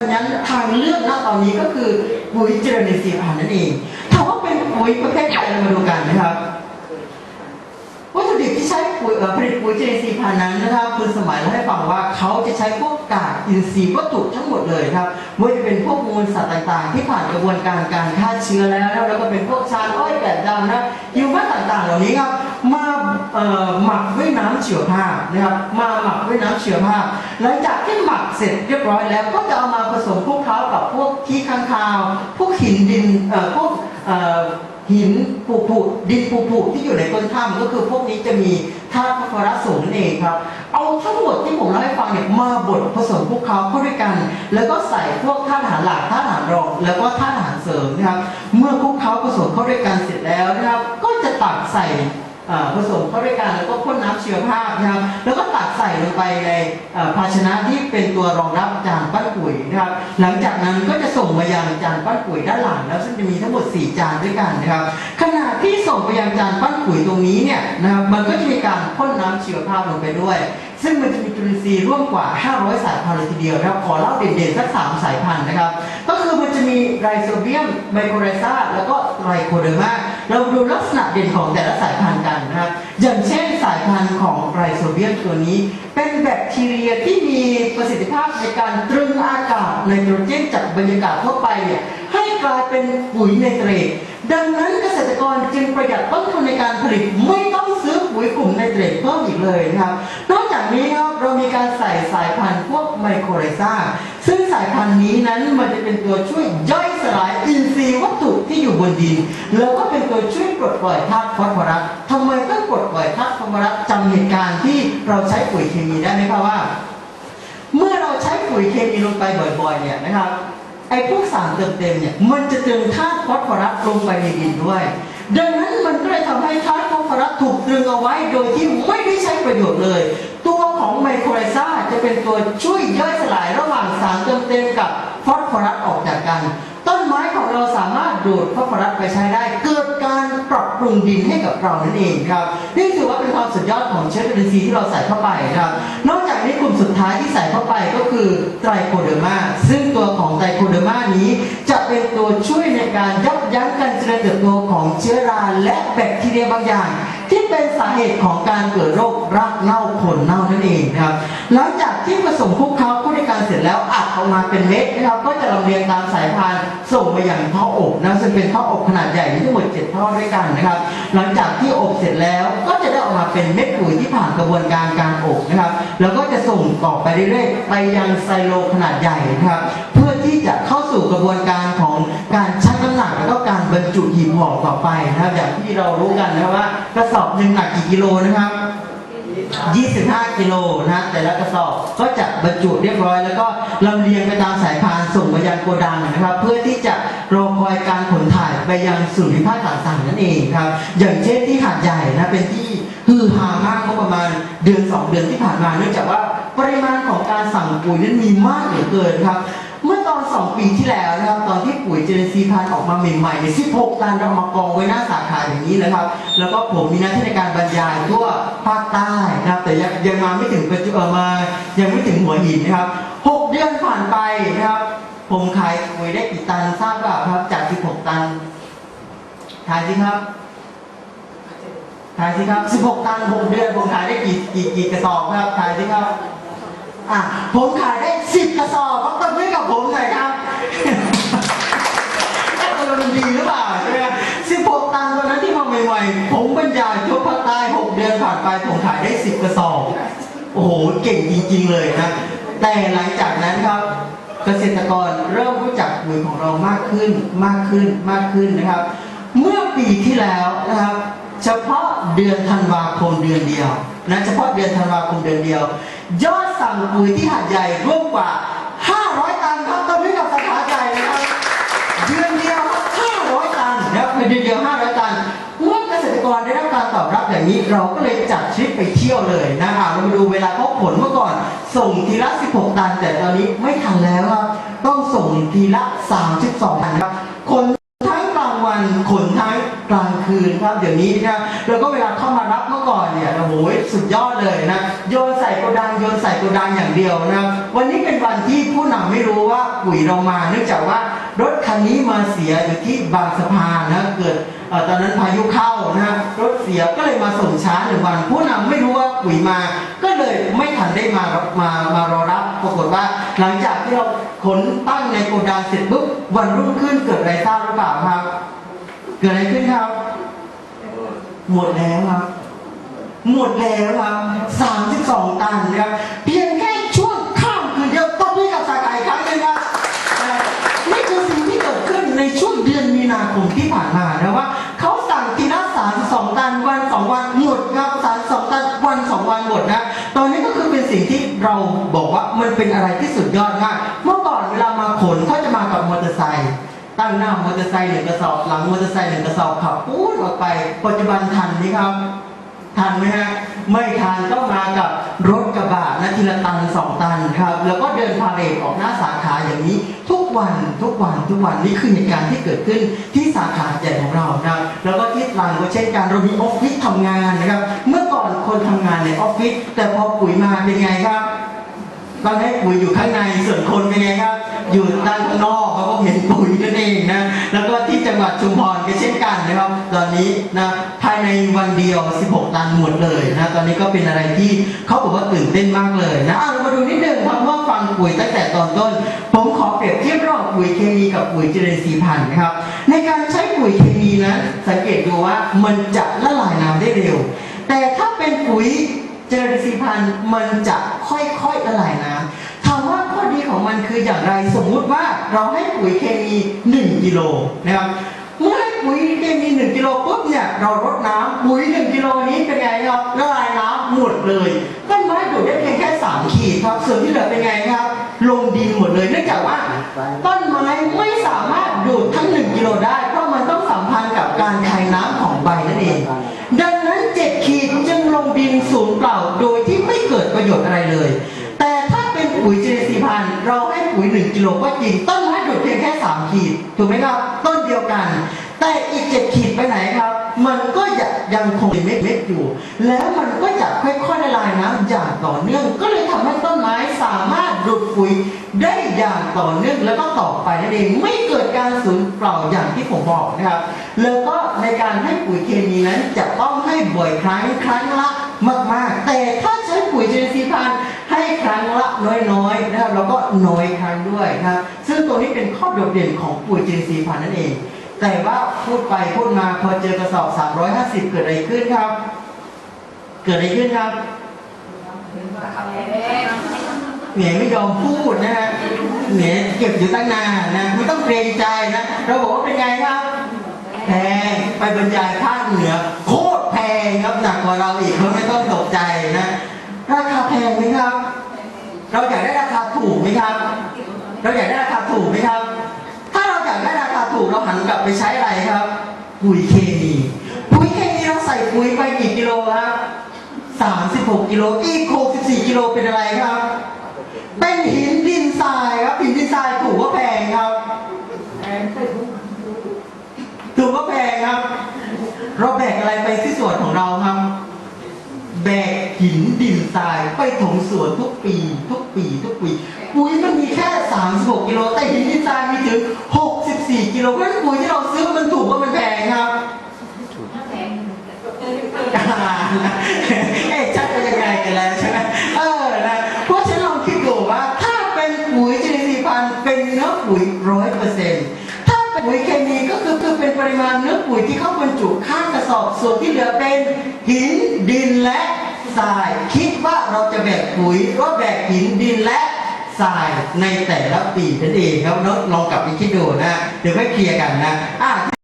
ดังนั้นทางเลือกณตอนนี้ก็คือปุ๋ยเจริญในสีผ่านนั่นเองถามว่าเป็นปุ๋ยประเภทใดเรามาดูกันนะครับวัตถุดิบที่ใช้ปุ๋ยผลิตปุ๋ยเจริญสีผ่านนั้นนะครับคุณสมัยเล่าให้ฟังว่าเขาจะใช้พวกกากอินทรีย์วัตถุทั้งหมดเลยครับไม่ว่าจะเป็นพวกมูลสัตว์ต่างๆ ที่ผ่านกระบวนการการฆ่าเชื้อแล้วแล้วก็เป็นพวกชานอ้อยแกะดำนะยูมาต่างๆ เหล่านี้ครับ มาหมักด้วยน้ำเชื้อผ้านะครับ มาหมักด้วยน้ำเชื้อผ้าหลังจากที่หมักเสร็จเรียบร้อยแล้ว ก็จะเอามาผสมคลุกเคล้ากับพวกขี้ข้างคาว พวกหินดินพวกหินปูผุดินปูผุที่อยู่ในต้นถ้ำก็คือพวกนี้จะมีธาตุฟอสฟอรัสสูงนั่นเองครับ เอาทั้งหมดที่ผมเล่าให้ฟังเนี่ยมาบดผสมพวกเขาเข้าด้วยกัน แล้วก็ใส่พวกธาตุอาหารหลักธาตุอาหารรองแล้วก็ธาตุอาหารเสริมนะครับ เมื่อพวกเขาผสมเข้าด้วยกันเสร็จแล้วนะครับ ก็จะตักใส่ ผสมเข้าด้วยกันแล้วก็พ่นน้ำเชื้อผ้านะครับ แล้วก็ตักใส่ลงไปในภาชนะที่เป็นตัวรองรับจานปั้นปุ๋ยนะครับ หลังจากนั้นก็จะส่งมายังจานปั้นปุ๋ยด้านหลังแล้วซึ่งจะมีทั้งหมด 4 จานด้วยกันนะครับ ขณะที่ส่งไปยังจานปั้นปุ๋ยตรงนี้เนี่ยนะครับมันก็จะมีการพ่นน้ำเชื้อผ้าลงไปด้วย ซึ่งมันจะมีจุลินทรีย์ร่วมกว่า 500 สายพันธุ์เลยทีเดียวนะครับขอเล่าเด่นๆสักสามสายพันธุ์นะครับ ก็คือมันจะมีไรโซเบียมไมโครไรซาแล้วก็ไรโคเดอร์มา เราดูลักษณะเด่นของแต่ละสายพันธุ์กันนะครับอย่างเช่นสายพันธุ์ของไรโซเบียมตัวนี้ เป็นแบคทีเรียที่มีประสิทธิภาพในการตรึงอากาศไนโตรเจนจากบรรยากาศทั่วไปเนี่ยให้กลายเป็นปุ๋ยไนเตรตดังนั้นเกษตรกรจึงประหยัดต้นทุนในการผลิตไม่ต้องซื้อปุ๋ยกลุ่มไนเตรตเพิ่มอีกเลยนะครับ นอกจากนี้ครับเรามีการใส่สายพันธุ์พวกไมโครไรซาซึ่งสายพันธุ์นี้นั้นมันจะเป็นตัวช่วยย่อย สลายอินทรีย์วัตถุที่อยู่บนดิน แล้วก็เป็นตัวช่วยปลดปล่อยธาตุฟอสฟอรัสทำไมต้องปลดปล่อยธาตุฟอสฟอรัสจำเหตุการณ์ที่เราใช้ปุ๋ยเคมีได้ไหมครับว่า เมื่อเราใช้ปุ๋ยเคมีลงไปบ่อยๆเนี่ยนะครับไอ้พวกสารเติมเต็มเนี่ยมันจะเติมธาตุฟอสฟอรัสลงไปในดินด้วย ดังนั้นมันก็เลยทำให้ธาตุฟอสฟอรัสถูกตรึงเอาไว้โดยที่ไม่ได้ใช้ประโยชน์เลย ตัวของไมโครไลซาจะเป็นตัวช่วยย่อยสลายระหว่างสารเติมเต็มกับฟอสฟอรัสออกจากกัน เราสามารถดูดฟอสฟอรัสไปใช้ได้ เกิดการปรับปรุงดินให้กับเรานั่นเองครับนี่ถือว่าเป็นความสุดยอดของเชื้อจุลินทรีย์ที่เราใส่เข้าไปครับ นอกจากนี้กลุ่มสุดท้ายที่ใส่เข้าไปก็คือไตรโคเดอร์มาซึ่งตัวของไตรโคเดอร์มานี้ จะเป็นตัวช่วยในการยับยั้งการเจริญเติบโตของเชื้อราและแบคทีเรียบางอย่าง สาเหตุของการเกิดโรครากเน่าขนเน่านั่นเองนะครับ หลังจากที่ผสมคุกเคล้าคู่ในการเสร็จแล้วอัดออกมาเป็นเม็ดนะครับก็จะลำเลียงตามสายพานส่งไปยังท่ออบนะซึ่งเป็นท่ออบขนาดใหญ่มีทั้งหมด7ท่อด้วยกันนะครับ หลังจากที่อบเสร็จแล้วก็จะได้ออกมาเป็นเม็ดปุ๋ยที่ผ่านกระบวนการการอบนะครับ แล้วก็จะส่งต่อไปเรื่อยๆไปยังไซโลขนาดใหญ่นะครับ ที่จะเข้าสู่กระบวนการของการชั่งน้ำหนักแล้วก็การบรรจุหีบห่อต่อไปนะครับอย่างที่เรารู้กันนะครับว่ากระสอบหนึ่งหนักกี่กิโลนะครับ25 กิโลนะฮะแต่ละกระสอบก็จะบรรจุเรียบร้อย แล้วก็ลำเลียงไปตามสายพานส่งไปยังโกดังนะครับ เพื่อที่จะรอคอยการขนถ่ายไปยังศูนย์วิพากษ์ต่างๆนั่นเองครับ อย่างเช่นที่หาดใหญ่นะเป็นที่ฮือฮามากเมื่อประมาณเดือน 2 เดือนที่ผ่านมาเนื่องจากว่าปริมาณของการสั่งปุ๋ยนั้นมีมากเหลือเกินครับ เมื่อตอน 2 ปีที่แล้วนะครับตอนที่ปุ๋ยเจนซีพานออกมาใหม่ๆในย16ตันเรามากองไว้หน้าสาขาอย่างนี้เลยครับ แล้วก็ผมมีหน้าที่ในการบรรยายทั่วภาคใต้นะครับ แต่ยังยังมาไม่ถึงปัจจุบันมายังไม่ถึงหัวหินนะครับ 6 เดือนผ่านไปนะครับ ผมขายปุ๋ยได้กี่ตันทราบเปล่าครับ จาก 16 ตันทายสิครับทายสิครับ 16 ตัน 6 เดือนผมขายได้กี่กี่กี่กระสอบครับทายสิครับ อะผมขายได้สิบกระสอบครับตบมือกับผมหน่อยครับเอ๊ะมันดีหรือเปล่าใช่ไหมสิบหกตันวันนั้นที่มาใหม่ๆผมบรรยายทั่วภาคใต้หกเดือนผ่านไปผมขายได้สิบกระสอบโอ้โหเก่งจริงๆเลยนะแต่หลังจากนั้นครับเกษตรกรเริ่มรู้จักปุ๋ยของเรามากขึ้นมากขึ้นมากขึ้นนะครับ เมื่อปีที่แล้วนะครับ เฉพาะเดือนธันวาคมเดือนเดียวนะเฉพาะเดือนธันวาคมเดือนเดียว ยอด สั่งปุ๋ยที่หาดใหญ่ร่วมกว่า 500 ตันครับตอนนี้กับสาขาใหญ่นะครับเดือนเดียวครับ500 ตันนะครับในเดือนเดียว500 ตันเมื่อเกษตรกรได้รับการตอบรับอย่างนี้เราก็เลยจัดทริปไปเที่ยวเลยนะอะเรามาดูเวลาเขาผลเมื่อก่อน ส่งทีละ 16 ตัน แต่ตอนนี้ไม่ทันแล้วครับต้องส่งทีละ 32 ตันครับคนทั้งกลางวันขนทั้ง คืนครับเดี๋ยวนี้นะแล้วก็เวลาเข้ามารับเมื่อก่อนเนี่ยโอ้โหสุดยอดเลยนะโยนใส่โกดังโยนใส่โกดังอย่างเดียวนะวันนี้เป็นวันที่ผู้นำไม่รู้ว่าปุ๋ยเรามาเนื่องจากว่ารถคันนี้มาเสียอยู่ที่บางสะพานนะเกิดอตอนนั้นพายุเข้านะฮะรถเสียก็เลยมาส่งช้าหนึ่งวัน ผู้นำไม่รู้ว่าปุ๋ยมา ก็เลยไม่ทันได้มามามารอรับปรากฏว่า หลังจากที่เราขนตั้งในโกดังเสร็จปุ๊บวันรุ่งขึ้นเกิดอะไรทราบหรือเปล่าครับ เกิดอะไรขึ้นครับ หมดแล้วครับ หมดแล้วครับ32ตันครับเพียงแค่ช่วงข้ามคืนเดียวต้องด้วยกับสาขายครั้งหนึงครับนี่คือสิ่งที่เกิดขึ้นในช่วงเดือนมีนาคมที่ผ่านมานะว่าเขาสั่งทีละ32ตันวัน2วันหมดครับ32ตันวัน2วันหมดนะตอนนี้ก็คือเป็นสิ่งที่เราบอกว่ามันเป็นอะไรที่สุดยอดมาก เมื่อก่อนเวลามาขนเขาจะมากับมอเตอร์ไซค์ ตั้งหน้ามอเตอร์ไซค์หนึ่งกระสอบ หลังมอเตอร์ไซค์หนึ่งกระสอบขับปูดออกไป ปัจจุบันทันไหมครับ ทันไหมฮะไม่ทันต้องมากับรถกระบะนะทีละตันสองตันครับ แล้วก็เดินพาเรดออกหน้าสาขาอย่างนี้ ทุกวันทุกวันทุกวันนี่คือเหตุการณ์ที่เกิดขึ้นที่สาขาใหญ่ของเราครับแล้วก็ที่ตรังก็เช่นกันเรามีออฟฟิศทำงานนะครับ เมื่อก่อนคนทำงานในออฟฟิศแต่พอปุ๋ยมาเป็นไงครับ ตอนให้ปุ๋ยอยู่ข้างในส่วนคนเป็นไงครับ อยู่ด้านนอกเขาก็เห็นปุ๋ยนั่นเองนะแล้วก็ที่จังหวัดชุมพรก็เช่นกันนะครับ ตอนนี้นะภายในวันเดียว 16 ตันหมดเลยนะตอนนี้ก็เป็นอะไรที่เขาบอกว่าตื่นเต้นมากเลยนะเรามาดูนิดนึงครับว่าฟังปุ๋ยตั้งแต่ตอนต้น ผมขอเปรียบเทียบระหว่างปุ๋ยเคมีกับปุ๋ยเจุลินทรีพันธุ์นะครับ ในการใช้ปุ๋ยเคมีนั้นสังเกตดูว่ามันจะละลายน้ำได้เร็ว แต่ถ้าเป็นปุ๋ย เจริญสีพันธุ์มันจะค่อยๆละลายน้ำถามว่าข้อดีของมันคืออย่างไรสมมุติว่าเราให้ปุ๋ยเคมี1กิโลนะครับเมื่อให้ปุ๋ยเคมี1กิโลปุ๊บเนี่ยเรารดน้ำปุ๋ย1กิโลนี้เป็นไงครับละลายน้ำหมดเลยต้นไม้ดูดได้เพียงแค่3ขีดครับส่วนที่เหลือเป็นไงครับลงดินหมดเลยเนื่องจากว่าต้นไม้ไม่สามารถดูดทั้ง 1กิโลได้ เกิดประโยชน์อะไรเลย แต่ถ้าเป็นปุ๋ยเจริญสีพันเราให้ปุ๋ยหนึ่งกิโลก็จริง ต้นไม้ดูดเพียงแค่สามขีดถูกไหมครับต้นเดียวกัน แต่อีกเจ็ดขีดไปไหนครับ มันก็ยังยังคงเป็นเม็ดๆอยู่ แล้วมันก็จะค่อยๆละลายน้ำอย่างต่อเนื่อง ก็เลยทำให้ต้นไม้สามารถดูดปุ๋ยได้อย่างต่อเนื่องแล้วก็ต่อไปนั่นเองไม่เกิดการสูญเปล่าอย่างที่ผมบอกนะครับ แล้วก็ในการให้ปุ๋ยเคมีนั้นจะต้องให้บ่อยครั้งครั้งละ มากๆ แต่ถ้าใช้ปุ๋ยเจริญสีพันธุ์ให้ครั้งละน้อยๆนะครับแล้วก็น้อยครั้งด้วยนะครับซึ่งตัวนี้เป็นข้อโดดเด่นของปุ๋ยเจริญสีพันธุ์นั่นเอง แต่ว่าพูดไปพูดมาพอเจอกระสอบ 350 เกิดอะไรขึ้นครับ เกิดอะไรขึ้นครับเหนียไม่ยอมพูดนะฮะเหนียเก็บอยู่ตั้งนานนะไม่ต้องเกรงใจนะเราบอกว่าเป็นไงครับแพงไปบรรยายภาคเหนือโคตร งครับหนักกว่าเราอีกเขาไม่ต้องตกใจนะราคาแพงไหมครับ เราอยากได้ราคาถูกไหมครับ เราอยากได้ราคาถูกไหมครับ ถ้าเราอยากได้ราคาถูกเราหันกลับไปใช้อะไรครับ ปุ๋ยเคมีปุ๋ยเคมีเราใส่ปุ๋ยไปกี่กิโลครับ36กิโลอีก64กิโลเป็นอะไรครับ เป็นหินดินทรายครับหินดินทรายถูกว่าแพงครับถูกว่าแพงครับ เราแบกอะไรไปที่ สวนของเราครับ แบกหินดินทรายไปถมสวนทุกปี ทุกปี ทุกปี ปุ๋ยมันมีแค่ 36 กิโลแต่หินดินทรายมีถึง 64 กิโลเพราะฉะนั้นปุ๋ยที่เราซื้อมา ยที่เข้าบรรจุข้างกระสอบส่วนที่เหลือเป็นหินดินและทราย คิดว่าเราจะแบกปุ๋ยว่าแบกหินดินและทรายในแต่ละปีนั่นเองครับเนาะลองกลับไปคิดดูนะ เดี๋ยวค่อยเคลียร์กันนะอะ